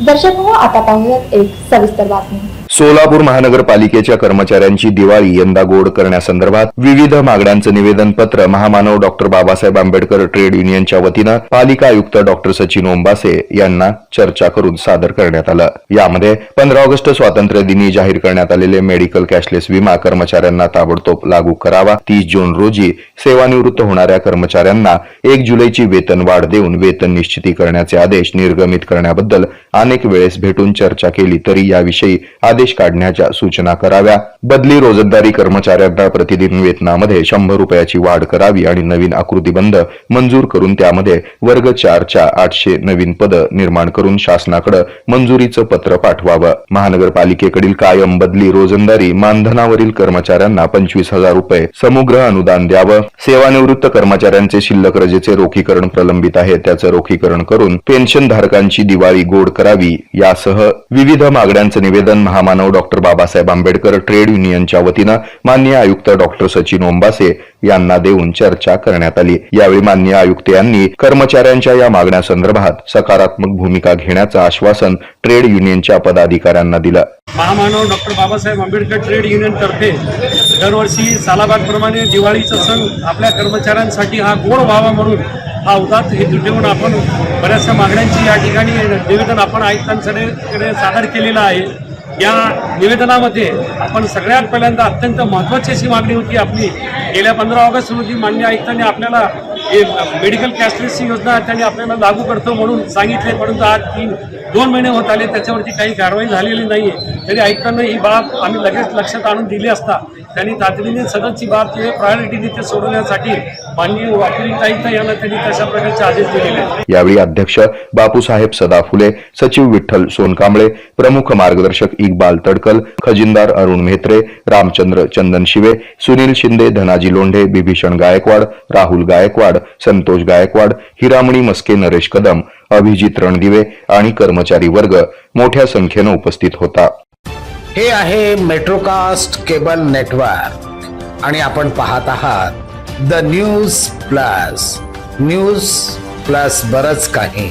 दर्शक हो आता पाहूयात एक सविस्तर बातमी. सोलापूर महानगरपालिकेच्या कर्मचाऱ्यांची दिवाळी यंदा गोड करण्यासंदर्भात विविध मागण्यांचं निवेदन पत्र महामानव डॉक्टर बाबासाहेब आंबेडकर ट्रेड युनियनच्या वतीनं पालिका आयुक्त डॉक्टर सचिन ओंबासे यांना चर्चा करून सादर करण्यात आलं. यामध्ये पंधरा ऑगस्ट स्वातंत्र्य दिनी जाहीर करण्यात आलेले मेडिकल कॅशलेस विमा कर्मचाऱ्यांना ताबडतोब लागू करावा. तीस जून रोजी सेवानिवृत्त होणाऱ्या कर्मचाऱ्यांना एक जुलैची वेतन वाढ देऊन वेतन निश्चिती करण्याचे आदेश निर्गमित करण्याबद्दल अनेक वेळेस भेटून चर्चा केली तरी याविषयी आदेश काढण्याच्या सूचना कराव्या. बदली रोजंदारी कर्मचाऱ्यांना प्रतिदिन वेतनामध्ये शंभर रुपयाची वाढ करावी आणि नवीन आकृतीबंध मंजूर करून त्यामध्ये वर्ग चारच्या आठशे नवीन पद निर्माण करून शासनाकडे मंजुरीचं पत्र पाठवावं. महानगरपालिकेकडील कायम बदली रोजंदारी मानधनावरील कर्मचाऱ्यांना पंचवीस हजार रुपये समुग्र अनुदान द्यावं. सेवानिवृत्त कर्मचाऱ्यांचे शिल्लक रजेचे रोखीकरण प्रलंबित आहे. त्याचं रोखीकरण करून पेन्शन धारकांची दिवाळी गोड करावी. यासह विविध मागण्यांचं निवेदन मानव डॉक्टर बाबासाहेब आंबेडकर ट्रेड युनियनच्या वतीनं मान्य आयुक्त डॉक्टर सचिन ओंबासे यांना देऊन चर्चा करण्यात आली. यावेळी मान्य आयुक्त यांनी कर्मचाऱ्यांच्या या मागण्यासंदर्भात सकारात्मक भूमिका घेण्याचं आश्वासन ट्रेड युनियनच्या पदाधिकाऱ्यांना दिलं. महामानव doctor Babasaheb Ambedkar trade union तर्फे दरवर्षी सालाबादप्रमाणे दिवाळीचा सण आपल्या कर्मचाऱ्यांसाठी हा गोड व्हावा म्हणून हा उदात हेतू ठेवून आपण बऱ्याचशा मागण्यांची या ठिकाणी निवेदन आपण आयुक्तांकडे सादर केलेलं आहे. या निवेदनामध्ये आपण सगळ्यात पहिल्यांदा अत्यंत महत्त्वाची अशी मागणी होती. आपली गेल्या पंधरा ऑगस्ट रोजी मान्य आयुक्तांनी आपल्याला हे मेडिकल कॅशलेसची योजना त्यांनी आपल्याला लागू करतो म्हणून सांगितले परंतु आज तीन दोन महिने होत आले त्याच्यावरती काही कारवाई झालेली नाही आहे तरी ऐकताना ही बाब आम्ही लगेच लक्षात आणून दिली असता त्यांनी तातडीने सदनची बाब ते प्रायोरिटी देते सोडवण्यासाठी माननीय अतिरिक्त आयुक्त यांना त्यांनी तशा प्रकारचे आदेश दिलेले आहेत. यावेळी अध्यक्ष बापूसाहेब सदाफुले सचिव विठ्ठल सोनकांबळे प्रमुख मार्गदर्शक इक्बाल तडकल खजिनदार अरुण म्हेत्रे रामचंद्र चंदन शिवे सुनील शिंदे धनाजी लोंढे बिभीषण गायकवाड राहुल गायकवाड संतोष गायकवाड हिरामणी मस्के नरेश कदम अभिजित रणदिवे आणि कर्मचारी वर्ग मोठ्या संख्येनं उपस्थित होता. हे आहे मेट्रोकास्ट केबल नेटवर्क आणि आपण पाहत आहात the news plus news plus बरच काही.